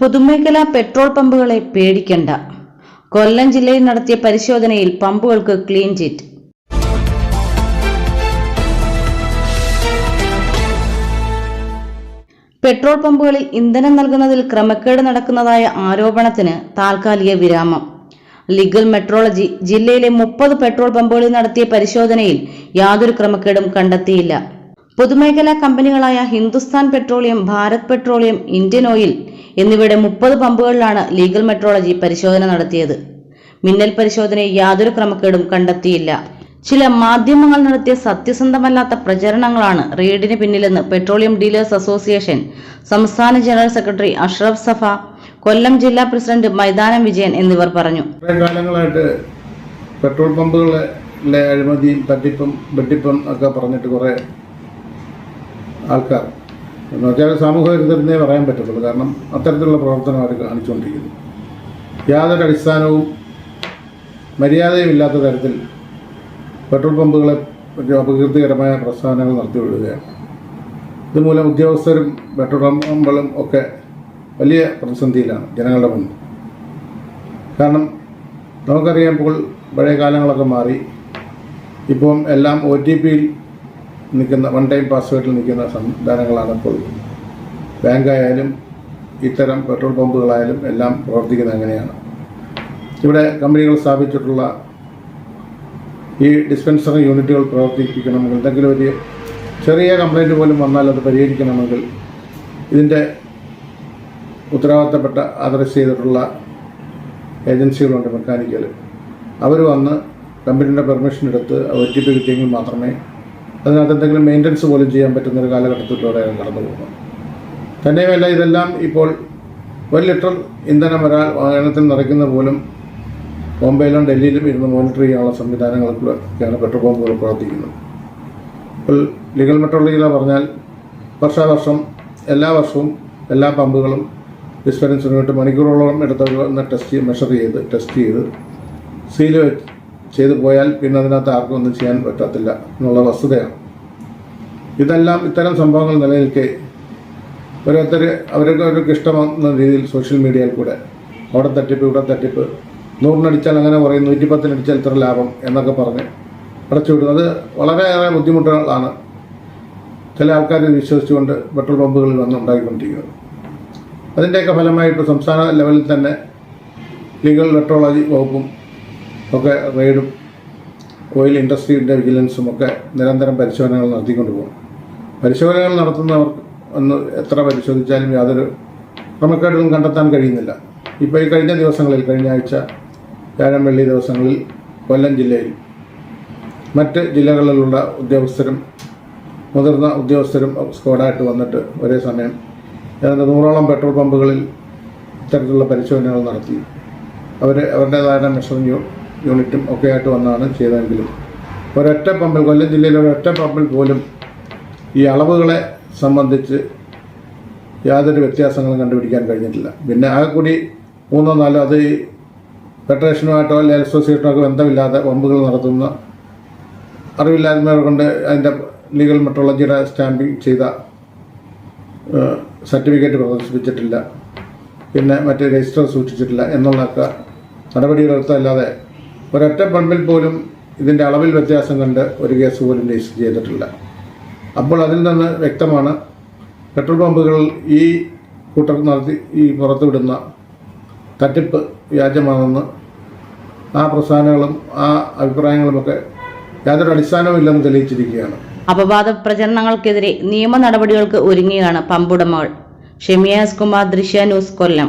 പൊതുമേഖലാ പെട്രോൾ പമ്പുകളെ പേടിക്കണ്ട. കൊല്ലം ജില്ലയിൽ നടത്തിയ പരിശോധനയിൽ പമ്പുകൾക്ക് ക്ലീൻ ചിറ്റ്. പെട്രോൾ പമ്പുകളിൽ ഇന്ധനം നൽകുന്നതിൽ ക്രമക്കേട് നടക്കുന്നതായ ആരോപണത്തിന് താൽക്കാലിക വിരാമം. ലീഗൽ മെട്രോളജി ജില്ലയിലെ മുപ്പത് പെട്രോൾ പമ്പുകളിൽ നടത്തിയ പരിശോധനയിൽ യാതൊരു ക്രമക്കേടും കണ്ടെത്തിയില്ല. പൊതുമേഖലാ കമ്പനികളായ Hindustan petroleum Bharat petroleum Indian oil എന്നിവയുടെ മുപ്പത് പമ്പുകളിലാണ് ലീഗൽ മെട്രോളജി പരിശോധന നടത്തിയത്. മിന്നൽ പരിശോധനയിൽ യാതൊരു ക്രമക്കേടും കണ്ടെത്തിയില്ല. ചില മാധ്യമങ്ങൾ നടത്തിയ സത്യസന്ധമല്ലാത്ത പ്രചരണങ്ങളാണ് റെയ്ഡിന് പിന്നിലെന്ന് പെട്രോളിയം ഡീലേഴ്സ് അസോസിയേഷൻ സംസ്ഥാന ജനറൽ സെക്രട്ടറി അഷ്റഫ് സഫ കൊല്ലം ജില്ലാ പ്രസിഡന്റ് മൈതാനം വിജയൻ എന്നിവർ പറഞ്ഞു. കാലങ്ങളായിട്ട് പെട്രോൾ പമ്പുകളിലെ അഴിമതിയും തട്ടിപ്പും വെട്ടിപ്പും ഒക്കെ പറഞ്ഞിട്ട് കുറേ ആൾക്കാർ. എന്ന് വെച്ചാൽ സാമൂഹ്യ വിരുദ്ധരെന്നേ പറയാൻ പറ്റത്തുള്ളൂ. കാരണം അത്തരത്തിലുള്ള പ്രവർത്തനം അവർ കാണിച്ചുകൊണ്ടിരിക്കുന്നു. യാതൊരു അടിസ്ഥാനവും മര്യാദയും ഇല്ലാത്ത തരത്തിൽ പെട്രോൾ പമ്പുകളെ അപകീർത്തികരമായ പ്രസ്താവനകൾ നടത്തിവിടുകയാണ് ഇതുമൂലം ഉദ്യോഗസ്ഥരും പെട്രോൾ പമ്പുകളും ഒക്കെ വലിയ പ്രതിസന്ധിയിലാണ് ജനങ്ങളുടെ മുന്നിൽ. കാരണം നമുക്കറിയാം ഇപ്പോൾ പഴയ കാലങ്ങളൊക്കെ മാറി. ഇപ്പം എല്ലാം ഒ ടി പിയിൽ നിൽക്കുന്ന വൺ ടൈം പാസ്വേഡിൽ നിൽക്കുന്ന സംവിധാനങ്ങളാണ് ഇപ്പോൾ. ബാങ്കായാലും ഇത്തരം പെട്രോൾ പമ്പുകളായാലും എല്ലാം പ്രവർത്തിക്കുന്നത് അങ്ങനെയാണ്. ഇവിടെ കമ്പനികൾ സ്ഥാപിച്ചിട്ടുള്ള ഈ ഡിസ്പെൻസറി യൂണിറ്റുകൾ പ്രവർത്തിപ്പിക്കണമെങ്കിൽ എന്തെങ്കിലും ഒരു ചെറിയ കംപ്ലൈന്റ് പോലും വന്നാൽ അത് പരിഹരിക്കണമെങ്കിൽ ഇതിന്റെ ഉത്തരവാദിത്തപ്പെട്ട അഡ്രസ് ചെയ്തിട്ടുള്ള ഏജൻസികളുണ്ട് മെക്കാനിക്കൽ. അവർ വന്ന് കമ്പനിയുടെ പെർമിഷൻ എടുത്ത് ഒ ടി പി കിട്ടിയെങ്കിൽ മാത്രമേ അതിനകത്ത് എന്തെങ്കിലും മെയിന്റനൻസ് പോലും ചെയ്യാൻ പറ്റുന്ന ഒരു കാലഘട്ടത്തിലൂടെയാണ് കടന്നു പോകുന്നത് തന്നെയുമല്ല ഇതെല്ലാം ഇപ്പോൾ ഒരു ലിറ്റർ ഇന്ധനം ഒരാൾ വാഹനത്തിൽ നിറയ്ക്കുന്ന പോലും ബോംബെയിലും ഡൽഹിയിലും ഇരുന്ന് മോണിറ്റർ ചെയ്യാനുള്ള സംവിധാനങ്ങളൊക്കെയാണ് പെട്രോൾ പമ്പുകൾ പ്രവർത്തിക്കുന്നത്. ഇപ്പോൾ ലീഗൽ മെട്രോളജിയിലാണ് പറഞ്ഞാൽ വർഷാവർഷം എല്ലാ വർഷവും എല്ലാ പമ്പുകളും ഡിസ്പെൻസിന് വേണ്ടി മണിക്കൂറോളം വന്ന് ടെസ്റ്റ് ചെയ്ത് മെഷർ ചെയ്ത് ടെസ്റ്റ് ചെയ്ത് സീൽ ചെയ്ത് പോയാൽ പിന്നെ അതിനകത്ത് ആർക്കും ഒന്നും ചെയ്യാൻ പറ്റത്തില്ല എന്നുള്ള വസ്തുതയാണ്. ഇതെല്ലാം ഇത്തരം സംഭവങ്ങൾ നിലനിൽക്കെ ഓരോരുത്തർ അവരൊക്കെ അവർക്ക് ഇഷ്ടമാകുന്ന രീതിയിൽ സോഷ്യൽ മീഡിയയിൽ കൂടെ അവിടെ തട്ടിപ്പ് ഇവിടെ തട്ടിപ്പ് നൂറിനടിച്ചാൽ അങ്ങനെ പറയും നൂറ്റിപ്പത്തിനടിച്ചാൽ ഇത്ര ലാഭം എന്നൊക്കെ പറഞ്ഞ് അടച്ചുവിടുന്നത് വളരെയേറെ ബുദ്ധിമുട്ടുകളാണ് ചില ആൾക്കാർ വിശ്വസിച്ചുകൊണ്ട് പെട്രോൾ പമ്പുകളിൽ വന്ന് ഉണ്ടാക്കിക്കൊണ്ടിരിക്കുന്നത് അതിന്റെയൊക്കെ ഫലമായിട്ട് സംസ്ഥാന ലെവലിൽ തന്നെ ലീഗൽ മെട്രോളജി വകുപ്പും ഒക്കെ റെയ്ഡും ഓയിൽ ഇൻഡസ്ട്രീന്റെ വിജിലൻസും ഒക്കെ നിരന്തരം പരിശോധനകൾ നടത്തിക്കൊണ്ട് പോകും. പരിശോധനകൾ നടത്തുന്നവർ ഒന്ന് എത്ര പരിശോധിച്ചാലും യാതൊരു ക്രമക്കേടുകളും കണ്ടെത്താൻ കഴിയുന്നില്ല. ഇപ്പോൾ ഈ കഴിഞ്ഞ ദിവസങ്ങളിൽ കഴിഞ്ഞ ആഴ്ച വ്യാഴം വെള്ളി ദിവസങ്ങളിൽ കൊല്ലം ജില്ലയിൽ മറ്റ് ജില്ലകളിലുള്ള ഉദ്യോഗസ്ഥരും മുതിർന്ന ഉദ്യോഗസ്ഥരും സ്ക്വാഡായിട്ട് വന്നിട്ട് ഒരേ സമയം ഏതാണ്ട് നൂറോളം പെട്രോൾ പമ്പുകളിൽ ഇത്തരത്തിലുള്ള പരിശോധനകൾ നടത്തി. അവർ അവരുടേതായ മെഷറിംഗ് യൂ യൂണിറ്റും ഒക്കെ ആയിട്ട് വന്നാണ് ചെയ്തതെങ്കിലും ഒരൊറ്റ പമ്പിൽ കൊല്ലം ജില്ലയിലെ ഒരൊറ്റ പമ്പിൽ പോലും ഈ അളവുകളെ സംബന്ധിച്ച് യാതൊരു വ്യത്യാസങ്ങളും കണ്ടുപിടിക്കാൻ കഴിഞ്ഞിട്ടില്ല. പിന്നെ ആകെ കൂടി മൂന്നോ നാലോ അത് ഈ ഫെഡറേഷനുമായിട്ടോ അല്ലെങ്കിൽ അസോസിയേഷനോ ബന്ധമില്ലാതെ പമ്പുകൾ നടത്തുന്ന അറിവില്ലായ്മ കൊണ്ട് അതിന്റെ ലീഗൽ മെട്രോളജിയുടെ സ്റ്റാമ്പിങ് ചെയ്ത സർട്ടിഫിക്കറ്റ് പ്രദർശിപ്പിച്ചിട്ടില്ല. പിന്നെ മറ്റേ രജിസ്റ്റർ സൂക്ഷിച്ചിട്ടില്ല. എന്നുള്ളതൊക്കെ നടപടികളെടുത്തല്ലാതെ ഒരൊറ്റ പമ്പിൽ പോലും ഇതിന്റെ അളവിൽ വ്യത്യാസം കണ്ട് ഒരു കേസ് പോലും രജിസ്റ്റർ ചെയ്തിട്ടില്ല. അപ്പോൾ അതിൽ നിന്ന് വ്യക്തമാണ് പെട്രോൾ പമ്പുകൾ ഈ കൂട്ടർ നടത്തി ഈ പുറത്തുവിടുന്ന തട്ടിപ്പ് വ്യാജമാണെന്ന്. ആ പ്രസ്ഥാനങ്ങളും ആ അഭിപ്രായങ്ങളുമൊക്കെ യാതൊരു അടിസ്ഥാനവും ഇല്ലെന്ന് തെളിയിച്ചിരിക്കുകയാണ്. അപവാദ പ്രചരണങ്ങൾക്കെതിരെ നിയമ നടപടികൾക്ക് ഒരുങ്ങിയാണ് പമ്പുടമകൾ ഷെമിയാസ് കുമാർ ദൃശ്യ ന്യൂസ് കൊല്ലം.